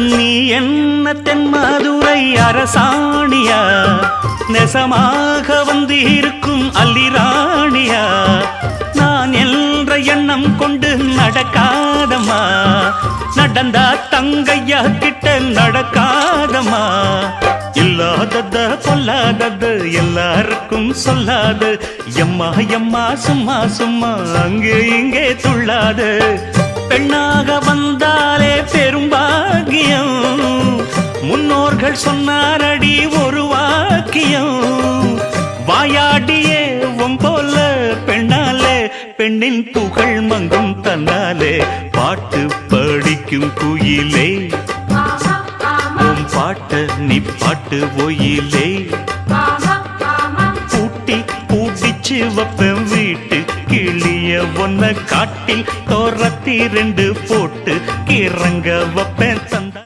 நீ என்ன தென் மதுரை அரசாணியா? நெசமாக வந்து இருக்கும் அல்லிராணியா? நான் என்ற எண்ணம் கொண்டு நடக்காதம்மா. நடந்தா தங்கையா கிட்ட நடக்காதம்மா. இல்லாதத பொல்லாதது எல்லாருக்கும் சொல்லாது. எம்மா எம்மா சும்மா சும்மா அங்கே இங்கே துள்ளாது. பெண்ணாக முன்னோர்கள் சொன்னாரடி ஒரு வாக்கியம். வாயாடியே போல பெண்ணாலே பெண்ணின் புகழ் மங்கும் தன்னாலே பாட்டு படிக்கும் குயிலே. உன் பாட்ட நீ பாட்டு ஒயிலே. பூட்டி பூட்டிச்சு வப்பேன் வீட்டு கிளிய ஒன்ன காட்டில் தோரத்தி ரெண்டு போட்டு கிறங்க வப்பேன் தந்த